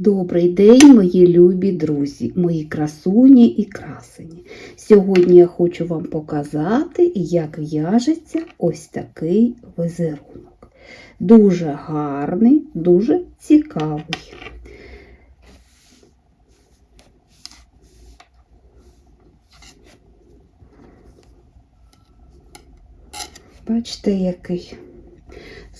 Добрий день, мої любі друзі, мої красуні і красені. Сьогодні я хочу вам показати, як в'яжеться ось такий візерунок. Дуже гарний, дуже цікавий. Бачите, який.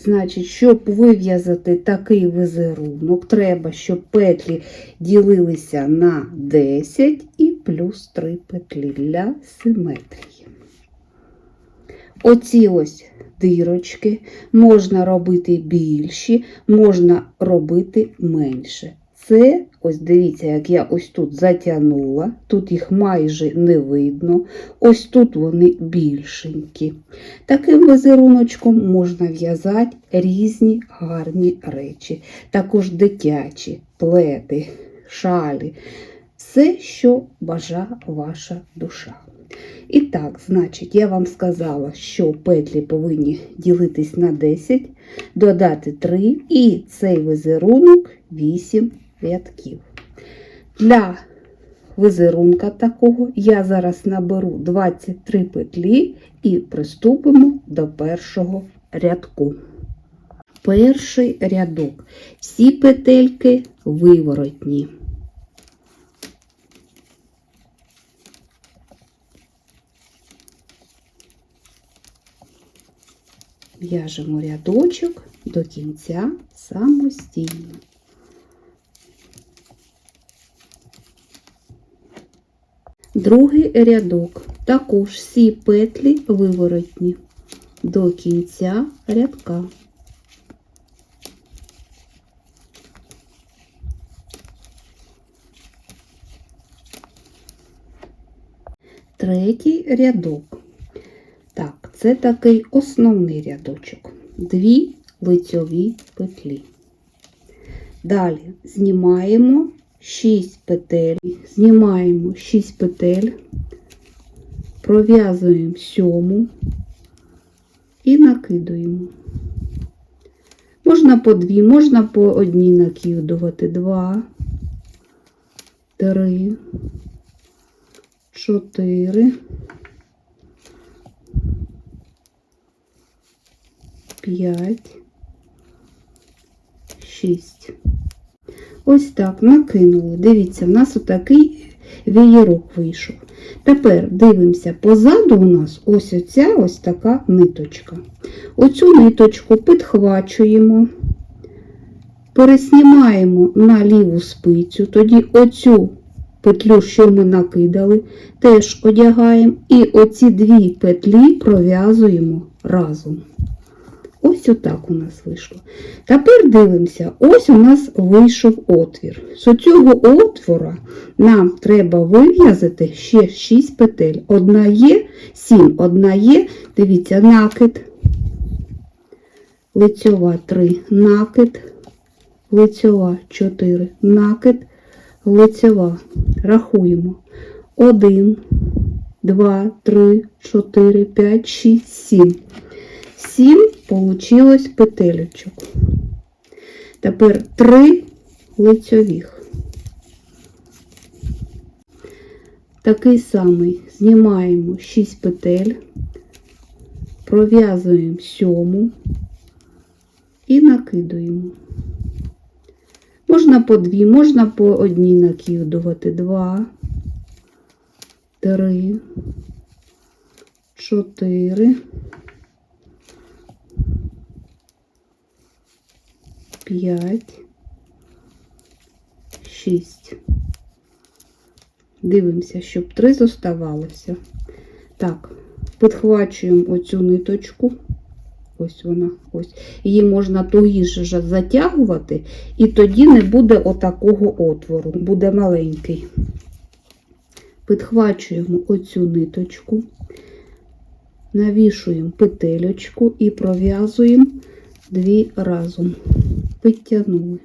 Значить, щоб вив'язати такий візерунок, треба, щоб петлі ділилися на 10 і плюс 3 петлі для симетрії. Оці ось дирочки можна робити більші, можна робити менше. Це, ось дивіться, як я ось тут затягнула, тут їх майже не видно, ось тут вони більшенькі. Таким візеруночком можна в'язати різні гарні речі, також дитячі, пледи, шалі, все, що бажа ваша душа. І так, значить, я вам сказала, що петлі повинні ділитись на 10, додати 3 і цей візерунок 8 рядків. Для візерунка такого я зараз наберу 23 петлі і приступимо до першого рядку. Перший рядок. Всі петельки виворотні. В'яжемо рядочок до кінця самостійно. Другий рядок. Також всі петлі виворотні до кінця рядка. Третій рядок. Так, це такий основний рядочок. Дві лицьові петлі. Далі знімаємо 6 петель, знімаємо 6 петель, пров'язуємо сьому. І накидуємо. Можна по дві, можна по одній накидувати. Два, три, чотири, п'ять, шість. Ось так накинули. Дивіться, в нас отакий вієрок вийшов. Тепер дивимося, позаду у нас ось оця ось така ниточка. Оцю ниточку підхвачуємо, переснімаємо на ліву спицю, тоді оцю петлю, що ми накидали, теж одягаємо, і оці дві петлі пров'язуємо разом. Ось отак у нас вийшло. Тепер дивимося, ось у нас вийшов отвір. З цього отвора нам треба вив'язати ще 6 петель. Одна є, 7, одна є, дивіться, накид, лицьова 3, накид, лицьова 4, накид, лицьова. Рахуємо. 1, 2, 3, 4, 5, 6, 7. 7 получилось петелечок. Тепер 3 лицьових. Такий самий знімаємо 6 петель, пров'язуємо сьому і накидуємо. Можна по дві, можна по одній накидувати. Два, три, чотири. 5, 6. Дивимося, щоб 3 зоставалося. Так, підхвачуємо оцю ниточку. Ось вона, ось. Її можна тугіше затягувати, і тоді не буде отакого отвору, буде маленький. Підхвачуємо оцю ниточку, навішуємо петелечку і пров'язуємо дві разом. Підтягнули.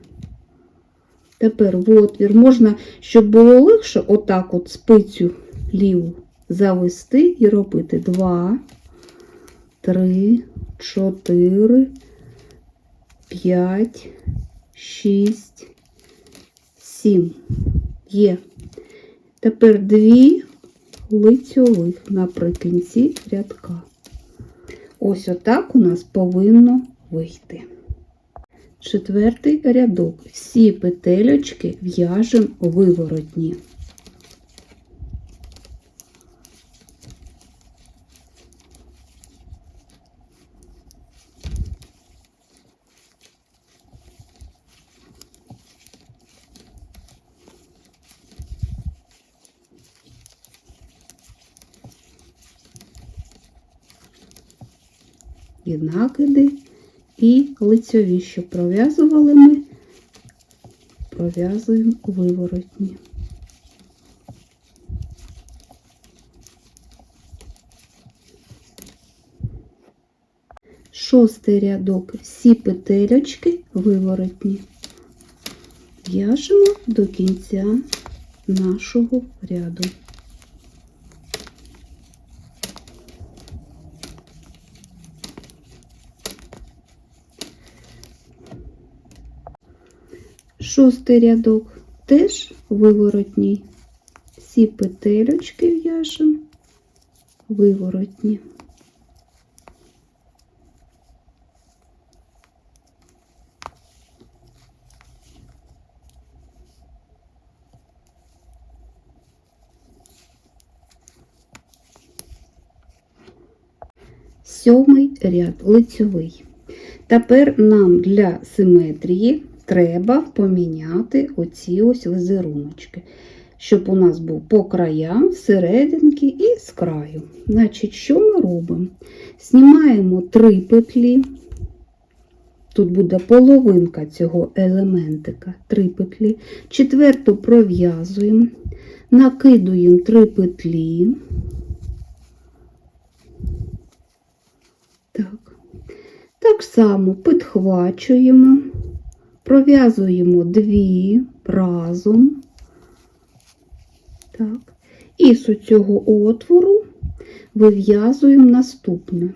Тепер в отвір можна, щоб було легше, отак от спицю ліву завести і робити 2, 3, 4, 5, 6, сім. Є. Тепер дві лицьових наприкінці рядка. Ось отак у нас повинно вийти. Четвертий рядок. Всі петельочки в'яжемо виворотні. І накиди, і лицьові, що пров'язували ми, пров'язуємо виворотні. Шостий рядок, всі петельочки виворотні. В'яжемо до кінця нашого ряду. Шостий рядок теж виворотній. Всі петельочки в'яжемо виворотні. Сьомий ряд лицьовий. Тепер нам для симетрії треба поміняти оці ось візеруночки, щоб у нас був по краям, всерединки і з краю. Значить, що ми робимо? Знімаємо три петлі. Тут буде половинка цього елементика, три петлі. Четверту пров'язуємо, накидуємо три петлі. Так. Так само підхвачуємо, пров'язуємо дві разом. Так. І з цього отвору вив'язуємо наступне.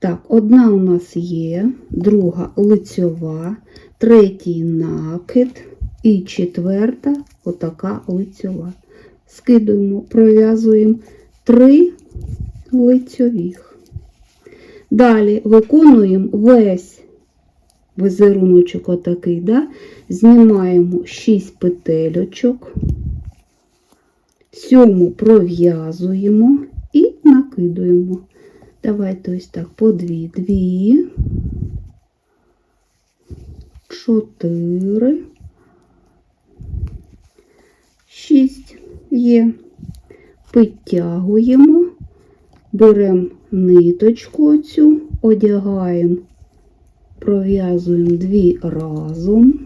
Так, одна у нас є, друга лицьова, третій накид і четверта отака лицьова. Скидуємо, пров'язуємо три лицьових. Далі виконуємо весь візеруночок отакий, да? знімаємо 6 петельочок, сьому пров'язуємо і накидуємо. Давайте ось так по дві, дві, чотири, шість є. Підтягуємо, беремо ниточку оцю, одягаємо, пров'язуємо дві разом.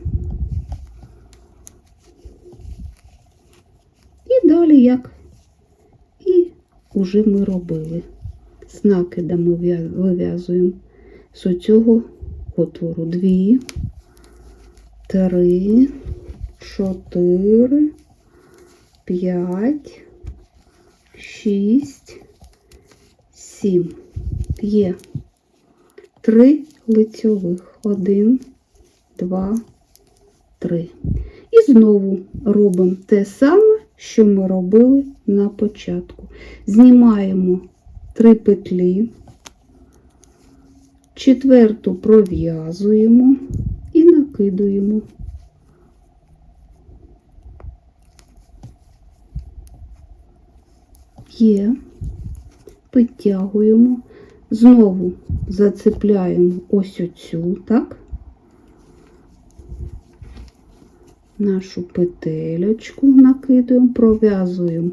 І далі як і вже ми робили. З накидами в'я- вив'язуємо з цього отвору дві, три, чотири, п'ять, шість, сім. Є три лицьових. Один, два, три. І знову робимо те саме, що ми робили на початку. Знімаємо три петлі, четверту пров'язуємо і накидуємо. Є, підтягуємо, знову зацепляємо ось оцю, так? Нашу петелечку накидуємо, пров'язуємо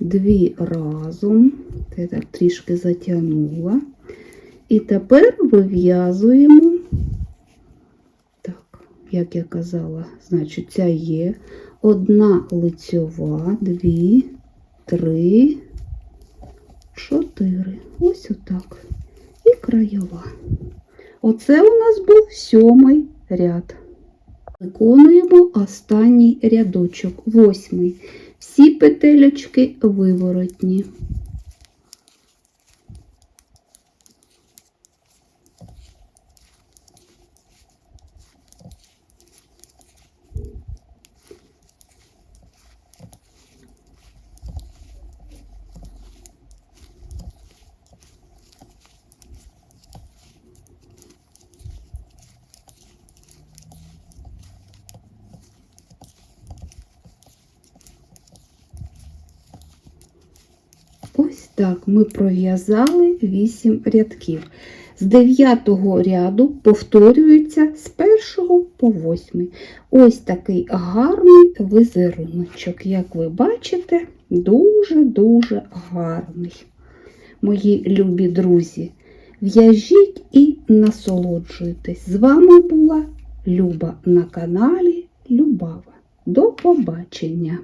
дві разом. Я так трішки затягнула. І тепер вив'язуємо, так, як я казала, значить, ця є одна лицьова, дві, три, чотири. Ось отак. І краєва. Оце у нас був сьомий ряд. Виконуємо останній рядочок, восьмий. Всі петелечки виворотні. Так, ми пров'язали 8 рядків. З 9 ряду повторюється з 1 по 8. Ось такий гарний візеруночок. Як ви бачите, дуже-дуже гарний. Мої любі друзі, в'яжіть і насолоджуйтесь. З вами була Люба на каналі Любава. До побачення!